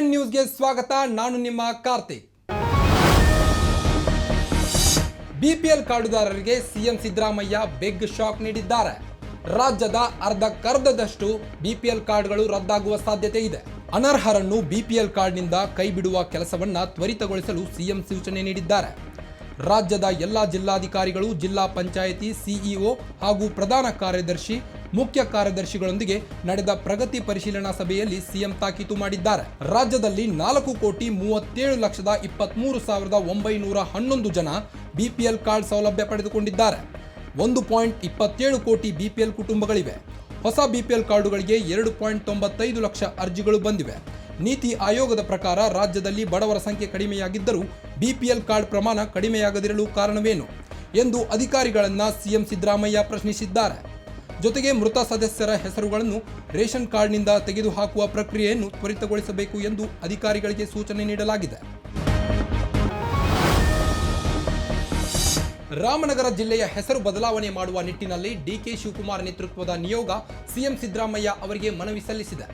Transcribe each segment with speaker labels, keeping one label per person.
Speaker 1: Ten ನ್ಯೂಸ್ಗೆ ಸ್ವಾಗತ. ನಾನು ನಿಮ್ಮ ಕಾರ್ತಿಕ್. ಬಿಪಿಎಲ್ ಕಾರ್ಡುದಾರರಿಗೆ ಸಿಎಂ ಸಿದ್ದರಾಮಯ್ಯ ಬಿಗ್ ಶಾಕ್ ನೀಡಿದ್ದಾರೆ. ರಾಜ್ಯದ ಅರ್ಧಕ್ಕರ್ಧದಷ್ಟು ಬಿಪಿಎಲ್ ಕಾರ್ಡ್ಗಳು ರದ್ದಾಗುವ ಸಾಧ್ಯತೆ ಇದೆ. ಅನರ್ಹರನ್ನು ಬಿಪಿಎಲ್ ಕಾರ್ಡ್ನಿಂದ ಕೈಬಿಡುವ ಕೆಲಸವನ್ನ ತ್ವರಿತಗೊಳಿಸಲು ಸಿಎಂ ಸೂಚನೆ ನೀಡಿದ್ದಾರೆ. ರಾಜ್ಯದ ಎಲ್ಲ ಜಿಲ್ಲಾಧಿಕಾರಿಗಳು, ಜಿಲ್ಲಾ ಪಂಚಾಯಿತಿ ಸಿಇಒ ಹಾಗೂ ಪ್ರಧಾನ ಕಾರ್ಯದರ್ಶಿ ಮುಖ್ಯ ಕಾರ್ಯದರ್ಶಿಗಳೊಂದಿಗೆ ನಡೆದ ಪ್ರಗತಿ ಪರಿಶೀಲನಾ ಸಭೆಯಲ್ಲಿ ಸಿಎಂ ತಾಕೀತು ಮಾಡಿದ್ದಾರೆ. ರಾಜ್ಯದಲ್ಲಿ ನಾಲ್ಕು ಕೋಟಿ ಮೂವತ್ತೇಳು ಲಕ್ಷದ ಇಪ್ಪತ್ಮೂರು ಸಾವಿರದ ಒಂಬೈನೂರ ಹನ್ನೊಂದು ಜನ ಬಿಪಿಎಲ್ ಕಾರ್ಡ್ ಸೌಲಭ್ಯ ಪಡೆದುಕೊಂಡಿದ್ದಾರೆ. ಒಂದು ಪಾಯಿಂಟ್ ಇಪ್ಪತ್ತೇಳು ಕೋಟಿ ಬಿಪಿಎಲ್ ಕುಟುಂಬಗಳಿವೆ. ಹೊಸ ಬಿಪಿಎಲ್ ಕಾರ್ಡುಗಳಿಗೆ ಎರಡು ಪಾಯಿಂಟ್ ತೊಂಬತ್ತೈದು ಲಕ್ಷ ಅರ್ಜಿಗಳು ಬಂದಿವೆ. ನೀತಿ ಆಯೋಗದ ಪ್ರಕಾರ ರಾಜ್ಯದಲ್ಲಿ ಬಡವರ ಸಂಖ್ಯೆ ಕಡಿಮೆಯಾಗಿದ್ದರೂ ಬಿಪಿಎಲ್ ಕಾರ್ಡ್ ಪ್ರಮಾಣ ಕಡಿಮೆಯಾಗದಿರಲು ಕಾರಣವೇನು? ಎಂದು ಅಧಿಕಾರಿಗಳನ್ನ ಸಿಎಂ ಸಿದ್ದರಾಮಯ್ಯ ಪ್ರಶ್ನಿಸಿದ್ದಾರೆ. ಜೊತೆಗೆ ಮೃತ ಸದಸ್ಯರ ಹೆಸರುಗಳನ್ನು ರೇಷನ್ ಕಾರ್ಡ್ನಿಂದ ತೆಗೆದುಹಾಕುವ ಪ್ರಕ್ರಿಯೆಯನ್ನು ತ್ವರಿತಗೊಳಿಸಬೇಕು ಎಂದು ಅಧಿಕಾರಿಗಳಿಗೆ ಸೂಚನೆ ನೀಡಲಾಗಿದೆ. ರಾಮನಗರ ಜಿಲ್ಲೆಯ ಹೆಸರು ಬದಲಾವಣೆ ಮಾಡುವ ನಿಟ್ಟಿನಲ್ಲಿ ಡಿಕೆ ಶಿವಕುಮಾರ್ ನೇತೃತ್ವದ ನಿಯೋಗ ಸಿಎಂ ಸಿದ್ದರಾಮಯ್ಯ ಅವರಿಗೆ ಮನವಿ ಸಲ್ಲಿಸಿದೆ.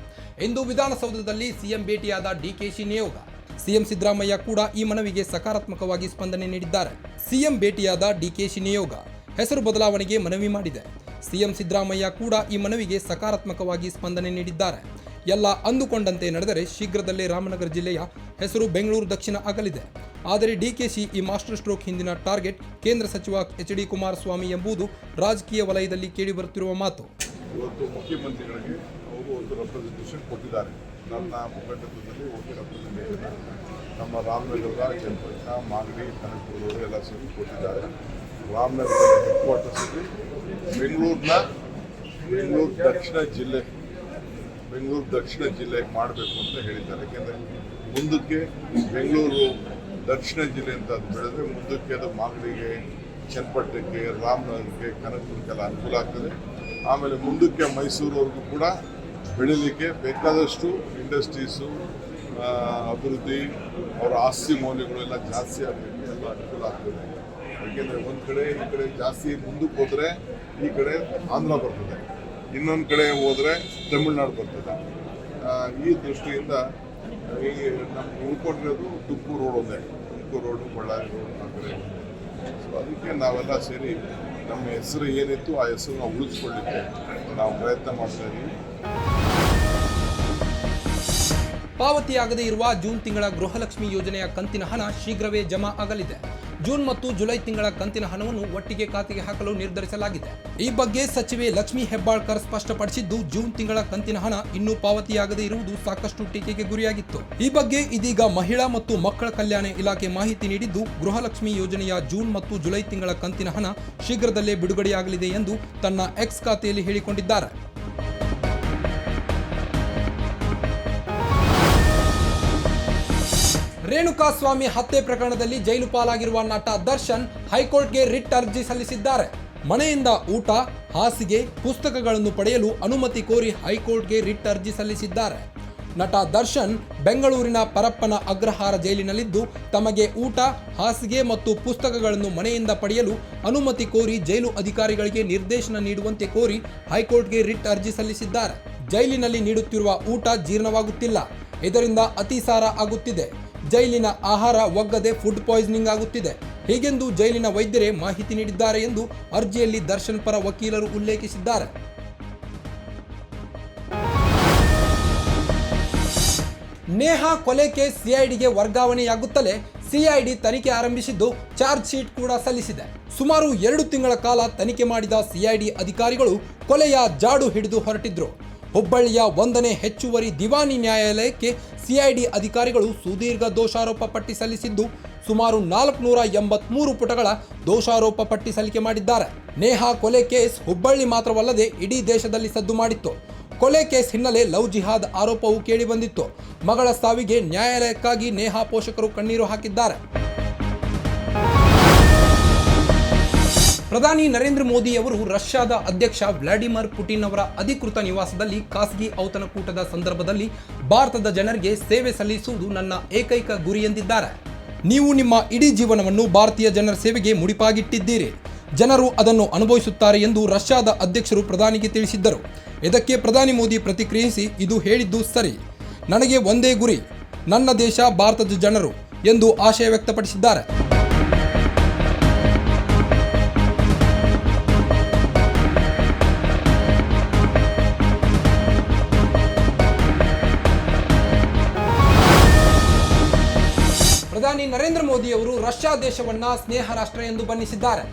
Speaker 1: ಇಂದು ವಿಧಾನಸೌಧದಲ್ಲಿ ಸಿಎಂ ಭೇಟಿಯಾದ ಡಿಕೆಶಿ ನಿಯೋಗ. ಸಿಎಂ ಸಿದ್ದರಾಮಯ್ಯ ಕೂಡ ಈ ಮನವಿಗೆ ಸಕಾರಾತ್ಮಕವಾಗಿ ಸ್ಪಂದನೆ ನೀಡಿದ್ದಾರೆ. ಸಿಎಂ ಭೇಟಿಯಾದ ಡಿಕೆಶಿ ನಿಯೋಗ. ಹೆಸರು ಬದಲಾವಣೆಗೆ ಮನವಿ ಮಾಡಿದೆ. ಸಿಎಂ ಸಿದ್ದರಾಮಯ್ಯ ಕೂಡ ಈ ಮನವಿಗೆ ಸಕಾರಾತ್ಮಕವಾಗಿ ಸ್ಪಂದನೆ ನೀಡಿದ್ದಾರೆ. ಎಲ್ಲ ಅಂದುಕೊಂಡಂತೆ ನಡೆದರೆ ಶೀಘ್ರದಲ್ಲೇ ರಾಮನಗರ ಜಿಲ್ಲೆಯ ಹೆಸರು ಬೆಂಗಳೂರು ದಕ್ಷಿಣ ಆಗಲಿದೆ ಆದರೆ ಡಿಕೆಶಿ ಈ ಮಾಸ್ಟರ್ ಸ್ಟ್ರೋಕ್ ಹಿಂದಿನ ಟಾರ್ಗೆಟ್, ಕೇಂದ್ರ ಸಚಿವ ಎಚ್ ಡಿ ಕುಮಾರಸ್ವಾಮಿ ಎಂಬುದು ರಾಜಕೀಯ ವಲಯದಲ್ಲಿ ಕೇಳಿಬರುತ್ತಿರುವ ಮಾತು.
Speaker 2: ಇವತ್ತು ಮುಖ್ಯಮಂತ್ರಿಗಳಿಗೆ ಅವರು ಒಂದು ರೆಪ್ರೆಸೆಂಟೇಷನ್ ಕೊಟ್ಟಿದ್ದಾರೆ. ನನ್ನ ಮುಖಂಡತ್ವದಲ್ಲಿ ಒಂದು ರೆಪ್ರೆಸೆಂಟೇಷನ್ ನಮ್ಮ ರಾಮನಗರದ ಚನ್ನಪಟ್ಟಣ ಮಾಗಡಿ ಕನಕಪುರದವರು ಎಲ್ಲ ಸೇರಿ ಕೊಟ್ಟಿದ್ದಾರೆ. ರಾಮನಗರದ ಹೆಡ್ ಕ್ವಾರ್ಟರ್ಸಲ್ಲಿ ಬೆಂಗಳೂರಿನ, ಬೆಂಗಳೂರು ದಕ್ಷಿಣ ಜಿಲ್ಲೆ, ಬೆಂಗಳೂರು ದಕ್ಷಿಣ ಜಿಲ್ಲೆಗೆ ಮಾಡಬೇಕು ಅಂತ ಹೇಳಿದ್ದಾರೆ. ಯಾಕೆಂದರೆ ಮುಂದಕ್ಕೆ ಬೆಂಗಳೂರು ದಕ್ಷಿಣ ಜಿಲ್ಲೆ ಅಂತ ಅದು ಬೆಳೆದ್ರೆ ಮುಂದಕ್ಕೆ ಅದು ಮಾಗಡಿಗೆ ಚನ್ನಪಟ್ಟಣಕ್ಕೆ ರಾಮನಗರಕ್ಕೆ, ಕನಕಪುರಕ್ಕೆಲ್ಲ ಅನುಕೂಲ ಆಗ್ತದೆ. ಆಮೇಲೆ ಮುಂದಕ್ಕೆ ಮೈಸೂರವರೆಗೂ ಕೂಡ ಬೆಳೀಲಿಕ್ಕೆ ಬೇಕಾದಷ್ಟು ಇಂಡಸ್ಟ್ರೀಸು ಅಭಿವೃದ್ಧಿ, ಅವರ ಆಸ್ತಿ ಮೌಲ್ಯಗಳು ಎಲ್ಲ ಜಾಸ್ತಿ ಆಗಲಿಕ್ಕೆ ಎಲ್ಲ ಅನುಕೂಲ ಆಗ್ತದೆ. ಯಾಕೆಂದರೆ ಒಂದು ಕಡೆ ಈ ಕಡೆ ಜಾಸ್ತಿ ಮುಂದಕ್ಕೆ ಹೋದರೆ ಈ ಕಡೆ ಆಂಧ್ರ ಬರ್ತದೆ. ಇನ್ನೊಂದು ಕಡೆ ಹೋದರೆ ತಮಿಳ್ನಾಡು ಬರ್ತದೆ. ಈ ದೃಷ್ಟಿಯಿಂದ ಈ ನಮ್ಗೆ ಉಳ್ಕೊಂಡಿರೋದು ತುಮಕೂರು ರೋಡ್ ಒಂದೇ. ತುಮಕೂರು ರೋಡು ಬಳ್ಳಾರಿ ರೋಡ್ ಆ ಸೊ ಅದಕ್ಕೆ ನಾವೆಲ್ಲ ಸೇರಿ ನಮ್ಮ ಹೆಸರು ಏನಿತ್ತು ಆ ಹೆಸರನ್ನ ಉಳಿಸ್ಕೊಳ್ಳಿಕ್ಕೆ ನಾವು ಪ್ರಯತ್ನ ಮಾಡ್ತಾ ಇದ್ದೀವಿ
Speaker 1: ಪಾವತಿಯಾಗದೇ ಇರುವ ಜೂನ್ ತಿಂಗಳ ಗೃಹಲಕ್ಷ್ಮಿ ಯೋಜನೆಯ ಕಂತಿನ ಹಣ ಶೀಘ್ರವೇ ಜಮಾ ಆಗಲಿದೆ. ಜೂನ್ ಮತ್ತು ಜುಲೈ ತಿಂಗಳ ಕಂತಿನ ಹಣವನ್ನು ಒಟ್ಟಿಗೆ ಖಾತೆಗೆ ಹಾಕಲು ನಿರ್ಧರಿಸಲಾಗಿದೆ. ಈ ಬಗ್ಗೆ ಸಚಿವೆ ಲಕ್ಷ್ಮಿ ಹೆಬ್ಬಾಳ್ಕರ್ ಸ್ಪಷ್ಟಪಡಿಸಿದ್ದು, ಜೂನ್ ತಿಂಗಳ ಕಂತಿನ ಹಣ ಇನ್ನೂ ಪಾವತಿಯಾಗದೆ ಇರುವುದು ಸಾಕಷ್ಟು ಟೀಕೆಗೆ ಗುರಿಯಾಗಿತ್ತು. ಈ ಬಗ್ಗೆ ಇದೀಗ ಮಹಿಳಾ ಮತ್ತು ಮಕ್ಕಳ ಕಲ್ಯಾಣ ಇಲಾಖೆ ಮಾಹಿತಿ ನೀಡಿದ್ದು, ಗೃಹಲಕ್ಷ್ಮಿ ಯೋಜನೆಯ ಜೂನ್ ಮತ್ತು ಜುಲೈ ತಿಂಗಳ ಕಂತಿನ ಹಣ ಶೀಘ್ರದಲ್ಲೇ ಬಿಡುಗಡೆಯಾಗಲಿದೆ ಎಂದು ತನ್ನ ಎಕ್ಸ್ ಖಾತೆಯಲ್ಲಿ ಹೇಳಿಕೊಂಡಿದ್ದಾರೆ. ರೇಣುಕಾಸ್ವಾಮಿ ಹತ್ಯೆ ಪ್ರಕರಣದಲ್ಲಿ ಜೈಲು ಪಾಲಾಗಿರುವ ನಟ ದರ್ಶನ್ ಹೈಕೋರ್ಟ್ಗೆ ರಿಟ್ ಅರ್ಜಿ ಸಲ್ಲಿಸಿದ್ದಾರೆ. ಮನೆಯಿಂದ ಊಟ, ಹಾಸಿಗೆ, ಪುಸ್ತಕಗಳನ್ನು ಪಡೆಯಲು ಅನುಮತಿ ಕೋರಿ ಹೈಕೋರ್ಟ್ಗೆ ರಿಟ್ ಅರ್ಜಿ ಸಲ್ಲಿಸಿದ್ದಾರೆ. ನಟ ದರ್ಶನ್ ಬೆಂಗಳೂರಿನ ಪರಪ್ಪನ ಅಗ್ರಹಾರ ಜೈಲಿನಲ್ಲಿದ್ದು, ತಮಗೆ ಊಟ, ಹಾಸಿಗೆ ಮತ್ತು ಪುಸ್ತಕಗಳನ್ನು ಮನೆಯಿಂದ ಪಡೆಯಲು ಅನುಮತಿ ಕೋರಿ ಜೈಲು ಅಧಿಕಾರಿಗಳಿಗೆ ನಿರ್ದೇಶನ ನೀಡುವಂತೆ ಕೋರಿ ಹೈಕೋರ್ಟ್ಗೆ ರಿಟ್ ಅರ್ಜಿ ಸಲ್ಲಿಸಿದ್ದಾರೆ. ಜೈಲಿನಲ್ಲಿ ನೀಡುತ್ತಿರುವ ಊಟ ಜೀರ್ಣವಾಗುತ್ತಿಲ್ಲ. ಇದರಿಂದ ಅತಿಸಾರ ಆಗುತ್ತಿದೆ. ಜೈಲಿನ ಆಹಾರ ಒಗ್ಗದೆ ಫುಡ್ ಪಾಯ್ಸನಿಂಗ್ ಆಗುತ್ತಿದೆ. ಹೀಗೆಂದು ಜೈಲಿನ ವೈದ್ಯರೇ ಮಾಹಿತಿ ನೀಡಿದ್ದಾರೆ ಎಂದು ಅರ್ಜಿಯಲ್ಲಿ ದರ್ಶನ್ ಪರ ವಕೀಲರು ಉಲ್ಲೇಖಿಸಿದ್ದಾರೆ. ನೇಹಾ ಕೊಲೆ ಕೇಸ್ ಸಿಐಡಿಗೆ ವರ್ಗಾವಣೆಯಾಗುತ್ತಲೇ ಸಿಐಡಿ ತನಿಖೆ ಆರಂಭಿಸಿದ್ದು ಚಾರ್ಜ್ ಶೀಟ್ ಕೂಡ ಸಲ್ಲಿಸಿದೆ. ಸುಮಾರು ಎರಡು ತಿಂಗಳ ಕಾಲ ತನಿಖೆ ಮಾಡಿದ ಸಿಐಡಿ ಅಧಿಕಾರಿಗಳು ಕೊಲೆಯ ಜಾಡು ಹಿಡಿದು ಹೊರಟಿದ್ರು. ಹುಬ್ಬಳ್ಳಿಯ ಒಂದನೇ ಹೆಚ್ಚುವರಿ ದಿವಾನಿ ನ್ಯಾಯಾಲಯಕ್ಕೆ ಸಿಐಡಿ ಅಧಿಕಾರಿಗಳು ಸುದೀರ್ಘ ದೋಷಾರೋಪ ಪಟ್ಟಿ ಸಲ್ಲಿಸಿದ್ದು, ಸುಮಾರು ನಾಲ್ಕುನೂರ ಎಂಬತ್ಮೂರು ಪುಟಗಳ ದೋಷಾರೋಪ ಪಟ್ಟಿ ಸಲ್ಲಿಕೆ ಮಾಡಿದ್ದಾರೆ. ನೇಹಾ ಕೊಲೆ ಕೇಸ್ ಹುಬ್ಬಳ್ಳಿ ಮಾತ್ರವಲ್ಲದೆ ಇಡೀ ದೇಶದಲ್ಲಿ ಸದ್ದು ಮಾಡಿತ್ತು. ಕೊಲೆ ಕೇಸ್ ಹಿನ್ನೆಲೆ ಲವ್ ಜಿಹಾದ್ ಆರೋಪವು ಕೇಳಿಬಂದಿತ್ತು ಮಗಳ ಸಾವಿಗೆ ನ್ಯಾಯಾಲಯಕ್ಕಾಗಿ ನೇಹಾ ಪೋಷಕರು ಕಣ್ಣೀರು ಹಾಕಿದ್ದಾರೆ. ಪ್ರಧಾನಿ ನರೇಂದ್ರ ಮೋದಿ ಅವರು ರಷ್ಯಾದ ಅಧ್ಯಕ್ಷ ವ್ಲಾಡಿಮಿರ್ ಪುಟಿನ್ ಅವರ ಅಧಿಕೃತ ನಿವಾಸದಲ್ಲಿ ಖಾಸಗಿ ಔತಣಕೂಟದ ಸಂದರ್ಭದಲ್ಲಿ ಭಾರತದ ಜನರಿಗೆ ಸೇವೆ ಸಲ್ಲಿಸುವುದು ನನ್ನ ಏಕೈಕ ಗುರಿ ಎಂದಿದ್ದಾರೆ. ನೀವು ನಿಮ್ಮ ಇಡೀ ಜೀವನವನ್ನು ಭಾರತೀಯ ಜನರ ಸೇವೆಗೆ ಮುಡಿಪಾಗಿಟ್ಟಿದ್ದೀರಿ. ಜನರು ಅದನ್ನು ಅನುಭವಿಸುತ್ತಾರೆ ಎಂದು ರಷ್ಯಾದ ಅಧ್ಯಕ್ಷರು ಪ್ರಧಾನಿಗೆ ತಿಳಿಸಿದ್ದರು. ಇದಕ್ಕೆ ಪ್ರಧಾನಿ ಮೋದಿ ಪ್ರತಿಕ್ರಿಯಿಸಿ ಇದು ಹೇಳಿದ್ದು ಸರಿ. ನನಗೆ ಒಂದೇ ಗುರಿ. ನನ್ನ ದೇಶ ಭಾರತದ ಜನರು ಎಂದು ಆಶಯ ವ್ಯಕ್ತಪಡಿಸಿದ್ದಾರೆ. ಪ್ರಧಾನಿ ನರೇಂದ್ರ ಮೋದಿ ಅವರು ರಷ್ಯಾ ದೇಶವನ್ನ ಸ್ನೇಹ ರಾಷ್ಟ್ರ ಎಂದು ಬಣ್ಣಿಸಿದ್ದಾರೆ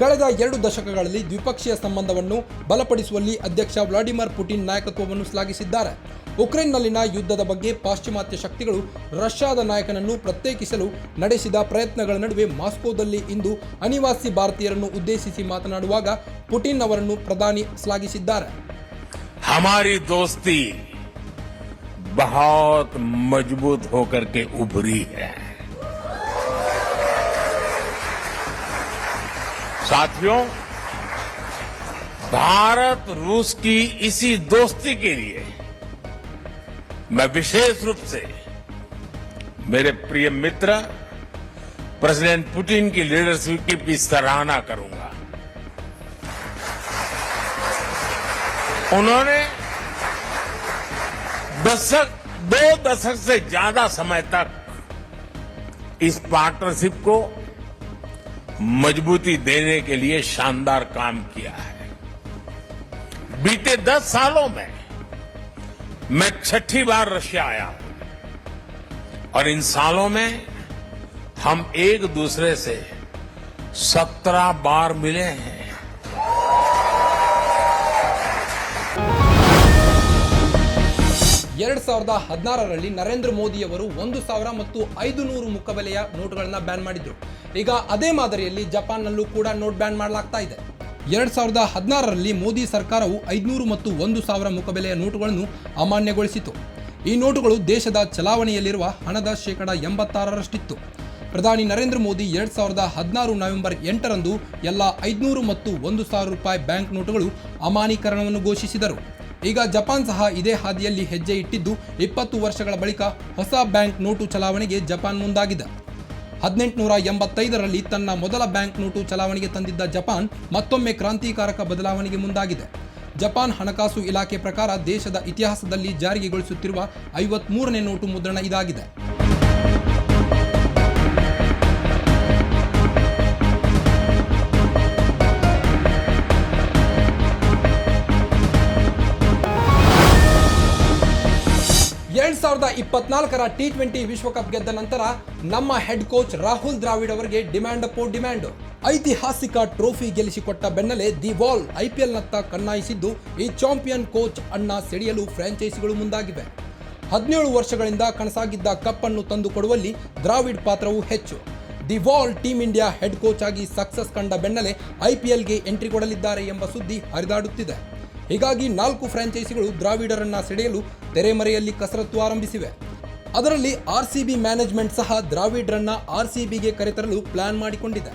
Speaker 1: ಕಳೆದ ಎರಡು ದಶಕಗಳಲ್ಲಿ ದ್ವಿಪಕ್ಷೀಯ ಸಂಬಂಧವನ್ನು ಬಲಪಡಿಸುವಲ್ಲಿ ಅಧ್ಯಕ್ಷ ವ್ಲಾಡಿಮಿರ್ ಪುಟಿನ್ ನಾಯಕತ್ವವನ್ನು ಶ್ಲಾಘಿಸಿದ್ದಾರೆ ಉಕ್ರೇನ್ನಲ್ಲಿನ ಯುದ್ಧದ ಬಗ್ಗೆ ಪಾಶ್ಚಿಮಾತ್ಯ ಶಕ್ತಿಗಳು ರಷ್ಯಾದ ನಾಯಕನನ್ನು ಪ್ರತ್ಯೇಕಿಸಲು ನಡೆಸಿದ ಪ್ರಯತ್ನಗಳ ನಡುವೆ ಮಾಸ್ಕೋದಲ್ಲಿ ಇಂದು ಅನಿವಾಸಿ ಭಾರತೀಯರನ್ನು ಉದ್ದೇಶಿಸಿ ಮಾತನಾಡುವಾಗ ಪುಟಿನ್ ಅವರನ್ನು ಪ್ರಧಾನಿ ಶ್ಲಾಘಿಸಿದ್ದಾರೆ
Speaker 3: हमारी दोस्ती बहुत मजबूत होकर के उभरी है साथियों, भारत रूस की इसी दोस्ती के लिए मैं विशेष रूप से मेरे प्रिय मित्र, प्रेसिडेंट पुतिन की लीडरशिप की भी सराहना करूँगा। उन्होंने दशक, दो दशक से ज़्यादा समय तक इस पार्टनरशिप को मजबूती देने के लिए शानदार काम किया है बीते दस सालों में मैं छठी बार रशिया आया हूं और इन सालों में हम एक दूसरे से सत्रह बार मिले हैं
Speaker 1: ಎರಡ್ ಸಾವಿರದ ಹದಿನಾರರಲ್ಲಿ ನರೇಂದ್ರ ಮೋದಿ ಅವರು ಒಂದು ಸಾವಿರ ಮತ್ತು ಐದು ನೂರು ಮುಖಬೆಲೆಯ ನೋಟುಗಳನ್ನ ಬ್ಯಾನ್ ಮಾಡಿದ್ರು ಈಗ ಅದೇ ಮಾದರಿಯಲ್ಲಿ ಜಪಾನ್ನಲ್ಲೂ ಕೂಡ ನೋಟ್ ಬ್ಯಾನ್ ಮಾಡಲಾಗ್ತಾ ಇದೆ. ಎರಡ್ ಸಾವಿರದ ಹದಿನಾರರಲ್ಲಿ ಮೋದಿ ಸರ್ಕಾರವು ಐದುನೂರು ಮತ್ತು ಒಂದು ಸಾವಿರ ಮುಖಬೆಲೆಯ ನೋಟುಗಳನ್ನು ಅಮಾನ್ಯಗೊಳಿಸಿತು. ಈ ನೋಟುಗಳು ದೇಶದ ಚಲಾವಣೆಯಲ್ಲಿರುವ ಹಣದ ಶೇಕಡ ಎಂಬತ್ತಾರರಷ್ಟಿತ್ತು. ಪ್ರಧಾನಿ ನರೇಂದ್ರ ಮೋದಿ ಎರಡ್ ಸಾವಿರದ ಹದಿನಾರು ನವೆಂಬರ್ ಎಂಟರಂದು ಎಲ್ಲ ಐದುನೂರು ಮತ್ತು ಒಂದು ಸಾವಿರ ರೂಪಾಯಿ ಬ್ಯಾಂಕ್ ನೋಟುಗಳು ಅಮಾನೀಕರಣವನ್ನು ಘೋಷಿಸಿದರು. ಈಗ ಜಪಾನ್ ಸಹ ಇದೇ ಹಾದಿಯಲ್ಲಿ ಹೆಜ್ಜೆ ಇಟ್ಟಿದ್ದು ಇಪ್ಪತ್ತು ವರ್ಷಗಳ ಬಳಿಕ ಹೊಸ ಬ್ಯಾಂಕ್ ನೋಟು ಚಲಾವಣೆಗೆ ಜಪಾನ್ ಮುಂದಾಗಿದೆ. ಹದಿನೆಂಟುನೂರ ಎಂಬತ್ತೈದರಲ್ಲಿ ತನ್ನ ಮೊದಲ ಬ್ಯಾಂಕ್ ನೋಟು ಚಲಾವಣೆಗೆ ತಂದಿದ್ದ ಜಪಾನ್ ಮತ್ತೊಮ್ಮೆ ಕ್ರಾಂತಿಕಾರಕ ಬದಲಾವಣೆಗೆ ಮುಂದಾಗಿದೆ. ಜಪಾನ್ ಹಣಕಾಸು ಇಲಾಖೆ ಪ್ರಕಾರ ದೇಶದ ಇತಿಹಾಸದಲ್ಲಿ ಜಾರಿಗೆಗೊಳಿಸುತ್ತಿರುವ ಐವತ್ಮೂರನೇ ನೋಟು ಮುದ್ರಣ ಇದಾಗಿದೆ. ಸಾವಿರದ ಇಪ್ಪತ್ನಾಲ್ಕರ ಟಿ ಟ್ವೆಂಟಿ ವಿಶ್ವಕಪ್ ಗೆದ್ದ ನಂತರ ನಮ್ಮ ಹೆಡ್ ಕೋಚ್ ರಾಹುಲ್ ದ್ರಾವಿಡ್ ಅವರಿಗೆ ಡಿಮ್ಯಾಂಡ್ ಅಪೋ ಡಿಮ್ಯಾಂಡ್ ಐತಿಹಾಸಿಕ ಟ್ರೋಫಿ ಗೆಲ್ಲಿಸಿಕೊಟ್ಟ ಬೆನ್ನಲ್ಲೇ ದಿ ವಾಲ್ ಐಪಿಎಲ್ ನತ್ತ ಕಣ್ಣಾಯಿಸಿದ್ದು ಈ ಚಾಂಪಿಯನ್ ಕೋಚ್ ಅಣ್ಣ ಸೆಳೆಯಲು ಫ್ರಾಂಚೈಸಿಗಳು ಮುಂದಾಗಿವೆ. ಹದಿನೇಳು ವರ್ಷಗಳಿಂದ ಕನಸಾಗಿದ್ದ ಕಪ್ ಅನ್ನು ತಂದುಕೊಡುವಲ್ಲಿ ದ್ರಾವಿಡ್ ಪಾತ್ರವು ಹೆಚ್ಚು. The wall team India head coach ಆಗಿ ಸಕ್ಸಸ್ ಕಂಡ ಬೆನ್ನಲ್ಲೇ ಐಪಿಎಲ್ಗೆ ಎಂಟ್ರಿ ಕೊಡಲಿದ್ದಾರೆ ಎಂಬ ಸುದ್ದಿ ಹರಿದಾಡುತ್ತಿದೆ. ಹೀಗಾಗಿ ನಾಲ್ಕು ಫ್ರಾಂಚೈಸಿಗಳು ದ್ರಾವಿಡರನ್ನ ಸೆಳೆಯಲು ತೆರೆಮರೆಯಲ್ಲಿ ಕಸರತ್ತು ಆರಂಭಿಸಿವೆ. ಅದರಲ್ಲಿ ಆರ್ಸಿಬಿ ಮ್ಯಾನೇಜ್ಮೆಂಟ್ ಸಹ ದ್ರಾವಿಡ್ರನ್ನ ಆರ್ಸಿಬಿಗೆ ಕರೆತರಲು ಪ್ಲಾನ್ ಮಾಡಿಕೊಂಡಿದೆ.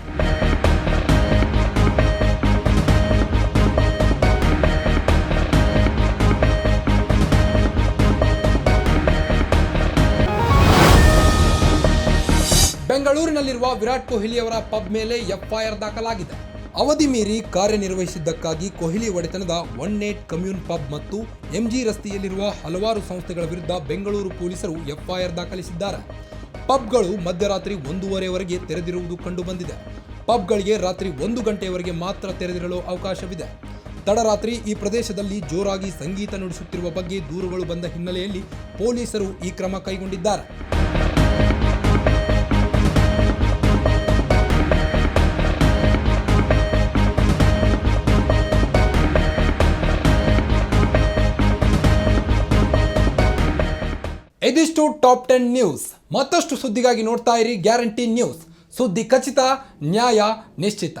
Speaker 1: ಬೆಂಗಳೂರಿನಲ್ಲಿರುವ ವಿರಾಟ್ ಕೊಹ್ಲಿ ಅವರ ಪಬ್ ಮೇಲೆ ಎಫ್ಐಆರ್ ದಾಖಲಾಗಿದೆ. ಅವಧಿ ಮೀರಿ ಕಾರ್ಯನಿರ್ವಹಿಸಿದ್ದಕ್ಕಾಗಿ ಕೊಹ್ಲಿ ಒಡೆತನದ ಒನ್ ಏಟ್ ಕಮ್ಯೂನ್ ಪಬ್ ಮತ್ತು ಎಂಜಿ ರಸ್ತೆಯಲ್ಲಿರುವ ಹಲವಾರು ಸಂಸ್ಥೆಗಳ ವಿರುದ್ಧ ಬೆಂಗಳೂರು ಪೊಲೀಸರು ಎಫ್ಐಆರ್ ದಾಖಲಿಸಿದ್ದಾರೆ. ಪಬ್ಗಳು ಮಧ್ಯರಾತ್ರಿ ಒಂದೂವರೆವರೆಗೆ ತೆರೆದಿರುವುದು ಕಂಡುಬಂದಿದೆ. ಪಬ್ಗಳಿಗೆ ರಾತ್ರಿ ಒಂದು ಗಂಟೆಯವರೆಗೆ ಮಾತ್ರ ತೆರೆದಿರಲು ಅವಕಾಶವಿದೆ. ತಡರಾತ್ರಿ ಈ ಪ್ರದೇಶದಲ್ಲಿ ಜೋರಾಗಿ ಸಂಗೀತ ನುಡಿಸುತ್ತಿರುವ ಬಗ್ಗೆ ದೂರುಗಳು ಬಂದ ಹಿನ್ನೆಲೆಯಲ್ಲಿ ಪೊಲೀಸರು ಈ ಕ್ರಮ ಕೈಗೊಂಡಿದ್ದಾರೆ. ಇದಿಷ್ಟು ಟಾಪ್ ಟೆನ್ ನ್ಯೂಸ್. ಮತ್ತಷ್ಟು ಸುದ್ದಿಗಾಗಿ ನೋಡ್ತಾ ಇರಿ ಗ್ಯಾರಂಟಿ ನ್ಯೂಸ್. ಸುದ್ದಿ ಖಚಿತ ನ್ಯಾಯ ನಿಶ್ಚಿತ.